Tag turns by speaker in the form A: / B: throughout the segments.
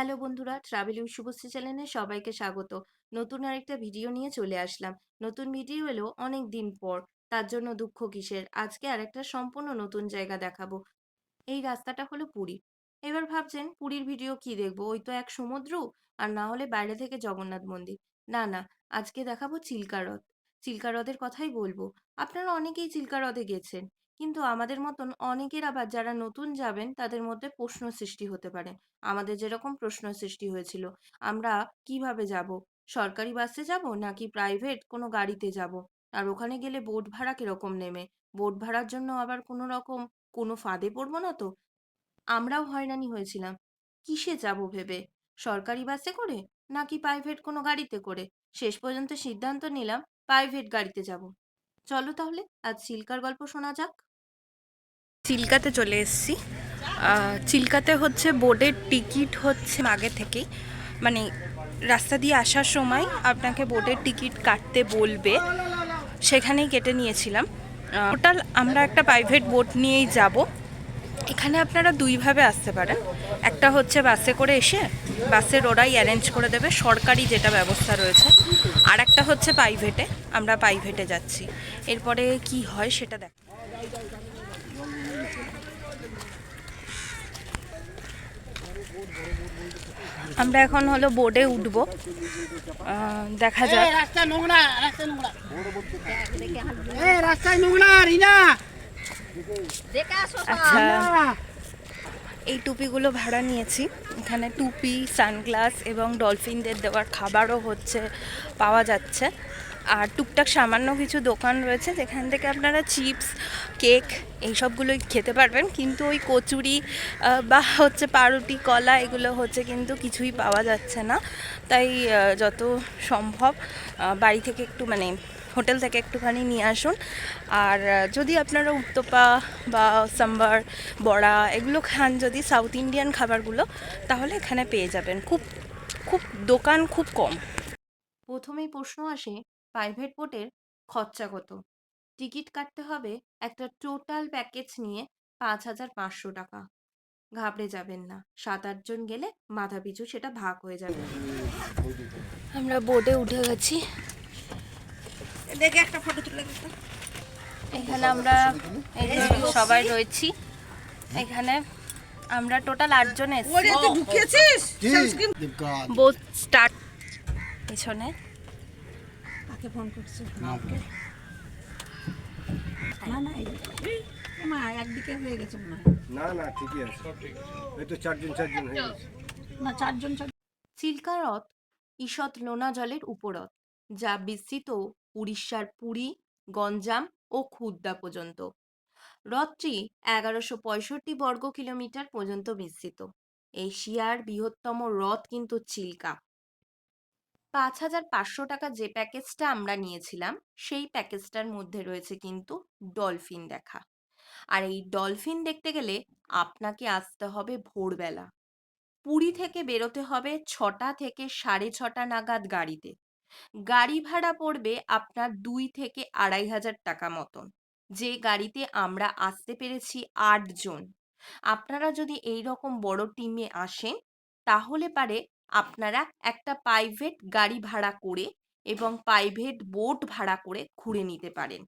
A: Hello বন্ধুরা travel with Subhashree চ্যানেলে সবাইকে স্বাগত। নতুন আরেকটা ভিডিও নিয়ে চলে আসলাম। নতুন ভিডিও এলো অনেক দিন পর, তার জন্য দুঃখ কিসের? আজকে আরেকটা সম্পূর্ণ নতুন জায়গা দেখাবো। এই রাস্তাটা হলো পুরী। এবার ভাবছেন, পুরীর ভিডিও কি দেখব? ওই তো এক সমুদ্র, আর না হলে বাইরে থেকে জগন্নাথ মন্দির। না না, আজকে দেখাবো চিল্কা হ্রদ। চিল্কা হ্রদের কথাই বলব। আপনারা অনেকেই চিল্কা হ্রদে গেছেন। কিন্তু আমাদের মতন অনেকের আবার যারা নতুন যাবেন, তাদের মধ্যে প্রশ্ন সৃষ্টি হতে পারে। আমাদের যেরকম প্রশ্ন সৃষ্টি হয়েছিল, আমরা কীভাবে যাব? সরকারি বাসে যাব নাকি প্রাইভেট কোনো গাড়িতে যাব? আর ওখানে গেলে বোট ভাড়া কীরকম নেমে বোট ভাড়ার জন্য আবার কোনো রকম, কোনো ফাঁদে পড়ব না তো? আমরাও হয়রানি হয়েছিলাম। কিসে যাব ভেবে? সরকারি বাসে করে নাকি প্রাইভেট কোনো গাড়িতে করে? শেষ পর্যন্ত সিদ্ধান্ত নিলাম প্রাইভেট গাড়িতে যাব। চলো তাহলে, আজ চিল্কার গল্প শোনা যাক। চিল্কাতে চলে এসেছি। চিল্কাতে হচ্ছে বোর্ডের টিকিট হচ্ছে আগে থেকেই। মানে রাস্তা দিয়ে আসার সময় আপনাকে বোর্ডের টিকিট কাটতে বলবে। সেখানেই কেটে নিয়েছিলাম। টোটাল আমরা একটা প্রাইভেট বোট নিয়েই যাব। এখানে আপনারা দুইভাবে আসতে পারেন। একটা হচ্ছে বাসে করে এসে বাসের ওরাই অ্যারেঞ্জ করে দেবে, সরকারি যেটা ব্যবস্থা রয়েছে। আর একটা হচ্ছে প্রাইভেটে আমরা প্রাইভেটে যাচ্ছি। এরপরে কি হয় সেটা দেখ আমরা এখন হলো বোর্ডে উঠব। দেখা যাক।
B: রাস্তা নোংরা রাস্তা নোংরা। রাস্তায় নোংরা রিনা।
A: আচ্ছা। এই টুপিগুলো ভাড়া নিয়েছি। এখানে টুপি সানগ্লাস এবং ডলফিনদের দেওয়ার খাবারও হচ্ছে পাওয়া যাচ্ছে। আর টুকটাক সামান্য কিছু দোকান রয়েছে, যেখান থেকে আপনারা চিপস, কেক এইসবগুলোই খেতে পারবেন। কিন্তু ওই কচুরি বা হচ্ছে পাউরুটি, কলা, এগুলো হচ্ছে কিন্তু কিছুই পাওয়া যাচ্ছে না। তাই যত সম্ভব বাড়ি থেকে একটু মানে হোটেল থেকে একটুখানি নিয়ে আসুন। আর যদি আপনারা উত্তপা বা সাম্বার, বড়া এগুলো খান, যদি সাউথ ইন্ডিয়ান খাবারগুলো, তাহলে এখানে পেয়ে যাবেন। খুব খুব দোকান খুব কম। প্রথমেই প্রশ্ন আসে প্রাইভেট বোটের খরচা কত? টিকিট কাটতে হবে একটা টোটাল প্যাকেজ নিয়ে পাঁচ হাজার পাঁচশো টাকা। ঘাবড়ে যাবেন না। সাত আটজন গেলে মাথা পিছু সেটা ভাগ হয়ে যাবে। আমরা বোটে উঠে গেছি।
B: দেখে একটা ফটো তুলে দিতে।
A: এখানে আমরা এই যে সবাই রয়েছি। এখানে আমরা টোটাল আটজন এসেছি। বোট স্টার্ট পেছনে।
B: কাকে ফোন করছিস না না এই মা একদিকে হয়ে গেছে মনে হয়।
C: না না ঠিকই আছে। এই তো চারজন চারজন হয়ে গেছে।
B: না চারজন চার
A: চিল্কা হ্রদ ঈষৎ নোনা জলের উপহ্রদ যা বিস্তৃত উড়িষ্যার পুরী গঞ্জাম ও খুর্দা পর্যন্ত। হ্রদটি এগারোশো পঁয়ষট্টি বর্গ কিলোমিটার পর্যন্ত বিস্তৃত। এশিয়ার বৃহত্তম হ্রদ কিন্তু চিল্কা। পাঁচ হাজার পাঁচশো টাকা যে প্যাকেজটা আমরা নিয়েছিলাম, সেই প্যাকেজটার মধ্যে রয়েছে কিন্তু ডলফিন দেখা। আর এই ডলফিন দেখতে গেলে আপনাকে আসতে হবে ভোরবেলা। পুরী থেকে বেরোতে হবে ছটা থেকে সাড়ে ছটা নাগাদ গাড়িতে। গাড়ি ভাড়া পড়বে আপনার দুই থেকে আড়াই হাজার টাকা মতন। যে গাড়িতে আমরা আসতে পেরেছি আটজন। আপনারা যদি এই রকম বড় টিমে আসেন, তাহলে পারে আপনারা একটা প্রাইভেট গাড়ি ভাড়া করে এবং প্রাইভেট বোট ভাড়া করে ঘুরে নিতে পারেন।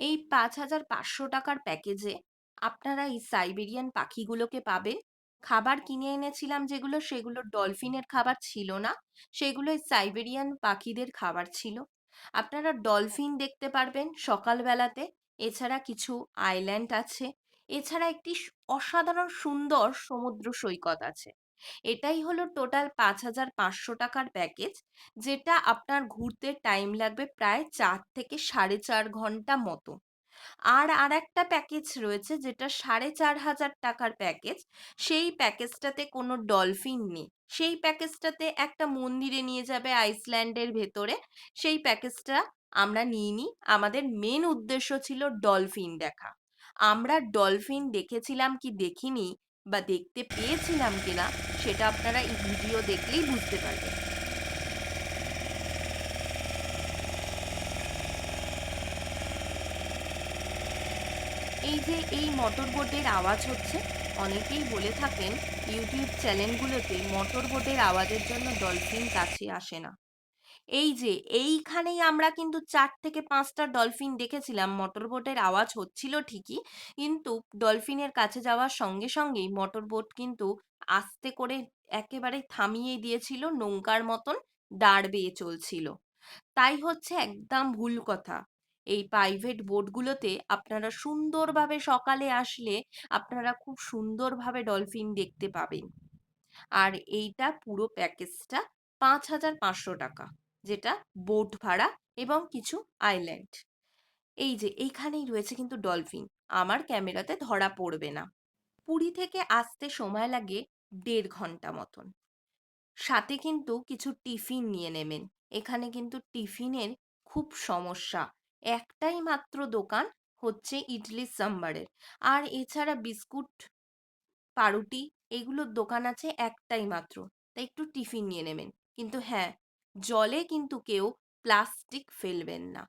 A: এই পাঁচ হাজার পাঁচশো টাকার প্যাকেজে আপনারা এই সাইবেরিয়ান পাখিগুলোকে পাবেন। খাবার কিনে এনেছিলাম যেগুলো, সেগুলো ডলফিনের খাবার ছিল না, সেগুলো সাইবেরিয়ান পাখিদের খাবার ছিল। আপনারা ডলফিন দেখতে পারবেন সকালবেলাতে। এছাড়া কিছু আইল্যান্ড আছে। এছাড়া একটি অসাধারণ সুন্দর সমুদ্র সৈকত আছে। এটাই হলো টোটাল পাঁচ হাজার পাঁচশো টাকার প্যাকেজ যেটা আপনার ঘুরতে টাইম লাগবে প্রায় চার থেকে সাড়ে চার ঘণ্টা মতো। আর আর একটা প্যাকেজ রয়েছে যেটা সাড়ে চার হাজার টাকার প্যাকেজ সেই প্যাকেজটাতে কোনো ডলফিন নেই। সেই প্যাকেজটাতে একটা মন্দিরে নিয়ে যাবে আইসল্যান্ডের ভেতরে, সেই প্যাকেজটা আমরা নিইনি আমাদের মেন উদ্দেশ্য ছিল ডলফিন দেখা। আমরা ডলফিন দেখেছিলাম কি দেখিনি বা দেখতে পেয়েছিলাম কিনা সেটা আপনারা এই ভিডিও দেখলেই বুঝতে পারবেন। এই যে এই মোটর বোটের আওয়াজ হচ্ছে, অনেকেই বলে থাকেন ইউটিউব চ্যানেলগুলোতে মোটর বোটের আওয়াজের জন্য ডলফিন কাছে আসে না। এই যে, এইখানেই আমরা কিন্তু চার থেকে পাঁচটা ডলফিন দেখেছিলাম। মোটর বোটের আওয়াজ হচ্ছিল ঠিকই, কিন্তু ডলফিনের কাছে যাওয়ার সঙ্গে সঙ্গেই মোটর বোট কিন্তু আস্তে করে একেবারে থামিয়ে দিয়েছিল, নৌকার মতন দাঁড় বেয়ে চলছিল। তাই হচ্ছে একদম ভুল কথা। এই প্রাইভেট বোটগুলোতে আপনারা সুন্দরভাবে সকালে আসলে আপনারা খুব সুন্দরভাবে ডলফিন দেখতে পাবেন। আর এইটা পুরো প্যাকেজটা পাঁচ হাজার পাঁচশো টাকা। যেটা বোট ভাড়া এবং কিছু আইল্যান্ড। এই যে, এইখানেই রয়েছে কিন্তু ডলফিন। আমার ক্যামেরাতে ধরা পড়বে না। পুরী থেকে আসতে সময় লাগে দেড় ঘণ্টা মতন। সাথে কিন্তু কিছু টিফিন নিয়ে নেবেন। এখানে কিন্তু টিফিনের খুব সমস্যা। একটাই মাত্র দোকান হচ্ছে ইডলি সাম্বারের। আর এছাড়া বিস্কুট, পাউরুটি এগুলোর দোকান আছে একটাই মাত্র। তাই একটু টিফিন নিয়ে নেবেন। কিন্তু হ্যাঁ জলে কিন্তু কেউ প্লাস্টিক ফেলবেন না।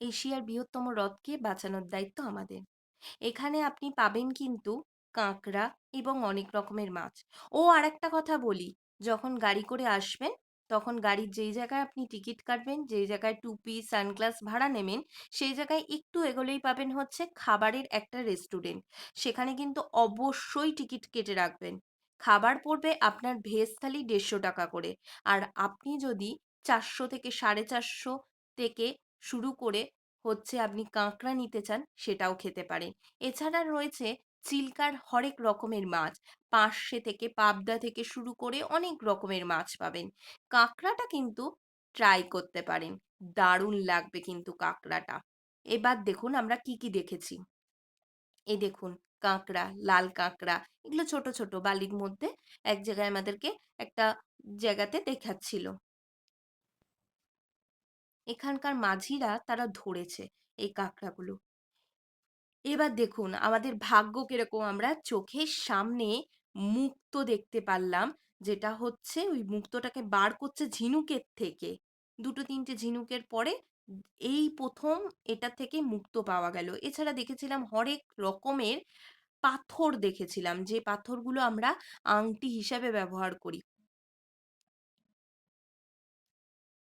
A: এশিয়ার বৃহত্তম হ্রদকে বাঁচানোর দায়িত্ব আমাদের। এখানে আপনি পাবেন কিন্তু কাঁকড়া এবং অনেক রকমের মাছ। ও আরেকটা কথা বলি, যখন গাড়ি করে আসবেন, তখন গাড়ির যেই জায়গায় আপনি টিকিট কাটবেন, যেই জায়গায় টুপি সানগ্লাস ভাড়া নেবেন, সেই জায়গায় একটু এগোলেই পাবেন হচ্ছে খাবারের একটা রেস্টুরেন্ট সেখানে কিন্তু অবশ্যই টিকিট কেটে রাখবেন। খাবার পড়বে আপনার ভেজ থালি দেড়শো টাকা করে। আর আপনি যদি চারশো থেকে সাড়ে চারশো থেকে শুরু করে হচ্ছে আপনি কাঁকড়া নিতে চান, সেটাও খেতে পারেন। এছাড়া রয়েছে চিল্কার হরেক রকমের মাছ। পার্শে থেকে পাবদা থেকে শুরু করে অনেক রকমের মাছ পাবেন। কাঁকড়াটা কিন্তু ট্রাই করতে পারেন। দারুণ লাগবে কিন্তু কাঁকড়াটা। এবার দেখুন আমরা কি কি দেখেছি। এই দেখুন। কাঁকড়া, লাল কাঁকড়া, এগুলো ছোট ছোট বালির মধ্যে এক জায়গায় আমাদেরকে একটা জায়গাতে দেখাচ্ছিল। এখানকার মাঝিরা তারা ধরেছে এই কাঁকড়াগুলো। এবার দেখুন আমাদের ভাগ্য কীরকম, আমরা চোখের সামনে মুক্ত দেখতে পারলাম যেটা হচ্ছে ওই মুক্তটাকে বার করছে ঝিনুকের থেকে। দুটো, তিনটে ঝিনুকের পরে এই প্রথম এটা থেকে মুক্ত পাওয়া গেল। এছাড়া দেখেছিলাম হরেক রকমের পাথর দেখেছিলাম, যে পাথরগুলো আমরা আংটি হিসাবে ব্যবহার করি।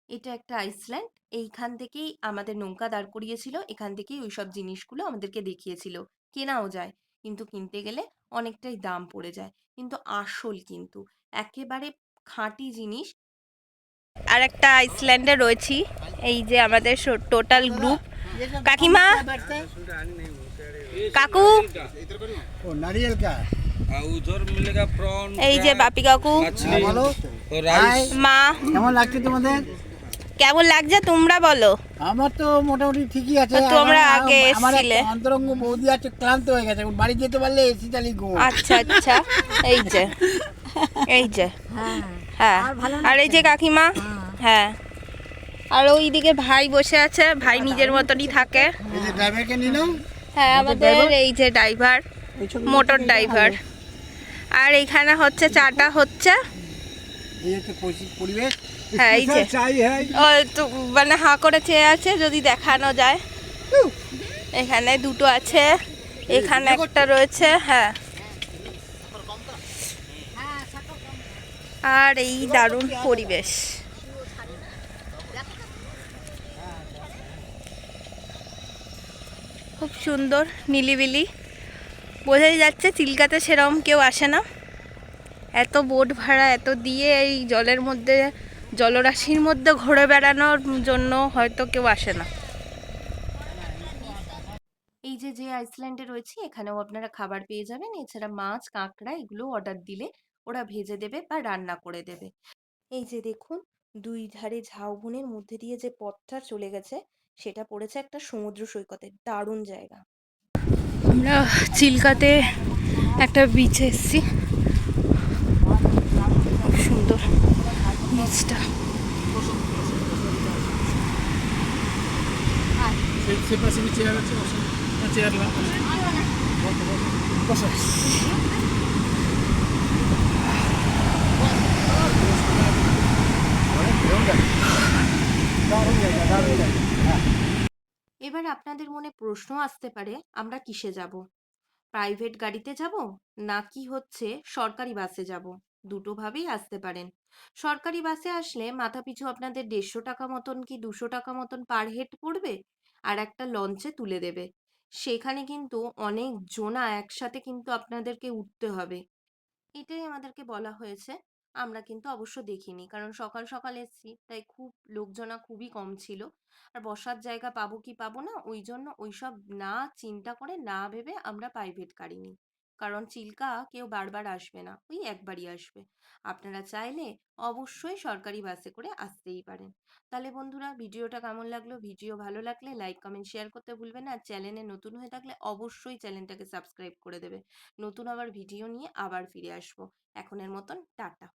A: এটা একটা আইসল্যান্ড। এইখান থেকেই আমাদের নৌকা দাঁড় করিয়েছিল। এখান থেকেই ওইসব জিনিসগুলো আমাদেরকে দেখিয়েছিল। কেনাও যায়। কিন্তু কিনতে গেলে অনেকটাই দাম পড়ে যায়। কিন্তু আসল কিন্তু, একেবারে খাঁটি জিনিস। আর একটা আইসল্যান্ডে রয়েছি। এই যে আমাদের টোটাল গ্রুপ। কাকিমা! কাকু? এই যে বাপি কাকু।
D: হ্যাঁ,
A: মা।
C: কেমন লাগছে তোমাদের?
A: কেমন লাগছে তোমরা বলো।
C: আমার তো মোটামুটি ঠিকই আছে।
A: তোমরা আগে এসেছিলে।
C: অন্তরঙ্গ বৌদি আছে ক্লান্ত হয়ে গেছে। বাড়ি যেতে পারলে এসি চালি গো
A: আচ্ছা আচ্ছা। এই যে। এই যে। হ্যাঁ। আর এই যে কাকিমা? হ্যাঁ। আর ওইদিকে ভাই বসে আছে। ভাই নিজের মতনই থাকে।
C: এই যে ড্রাইভারকে নিলাম
A: হ্যাঁ আমাদের এই যে ড্রাইভার মোটর ড্রাইভার আর এইখানে হচ্ছে চাটা হচ্ছে।
C: হচ্ছে
A: হ্যাঁ এই যে।
C: হ্যাঁ।
A: মানে হাঁ করে চেয়ে আছে যদি দেখানো যায়। এখানে দুটো আছে এখানে একটা রয়েছে হ্যাঁ। আর এই দারুণ পরিবেশ। খুব সুন্দর, নিলিবিলি। বোঝাই যাচ্ছে চিল্কাতে সেরকম কেউ আসে না। এত বোট ভাড়া, এত দিয়ে এই জলের মধ্যে, জলরাশির মধ্যে ঘুরে বেড়ানোর জন্য হয়তো কেউ আসে না। এই যে যে আইসল্যান্ডে রয়েছে, এখানেও আপনারা খাবার পেয়ে যাবেন। এছাড়া মাছ, কাঁকড়া, এগুলো অর্ডার দিলে ওরা ভেজে দেবে বা রান্না করে দেবে। এই যে দেখুন, দুই ধারে ঝাউবনের মধ্যে দিয়ে যে পথটা চলে গেছে সেটা পড়েছে একটা সমুদ্র সৈকতে দারুণ জায়গা। আমরা চিল্কাতে একটা বিচে এসেছি। খুব সুন্দর বিচটা এবার আপনাদের মনে প্রশ্ন আসতে পারে, আমরা কিসে যাব? প্রাইভেট গাড়িতে যাব, নাকি হচ্ছে সরকারি বাসে যাব? দুটোভাবেই আসতে পারেন। সরকারি বাসে আসলে মাথাপিছু আপনাদের দেড়শো টাকা মতন কি দুশো টাকা মতন পার হেড পড়বে? আর একটা লঞ্চে তুলে দেবে। সেখানে কিন্তু অনেক জনা একসাথে কিন্তু আপনাদেরকে উঠতে হবে। এটাই আমাদেরকে বলা হয়েছে। আমরা কিন্তু অবশ্য দেখিনি। কারণ সকাল সকাল এসছি, তাই খুব লোকজনা খুবই কম ছিল। আর বসার জায়গা পাবো কি পাবো না ওই জন্য ওইসব না চিন্তা করে না ভেবে আমরা প্রাইভেট গাড়ি নিই। কারণ চিল্কা কেউ বারবার আসবে না, ওই একবারই আসবে। আপনারা চাইলে অবশ্যই সরকারি বাসে করে আসতেই পারেন। তাহলে বন্ধুরা, ভিডিওটা কেমন লাগল? ভিডিও ভালো লাগলে লাইক কমেন্ট শেয়ার করতে ভুলবেন না। আর চ্যানেলে নতুন হয়ে থাকলে অবশ্যই চ্যানেলটাকে সাবস্ক্রাইব করে দেবে। নতুন আবার ভিডিও নিয়ে আবার ফিরে আসব। এখনের মতন, টাটা।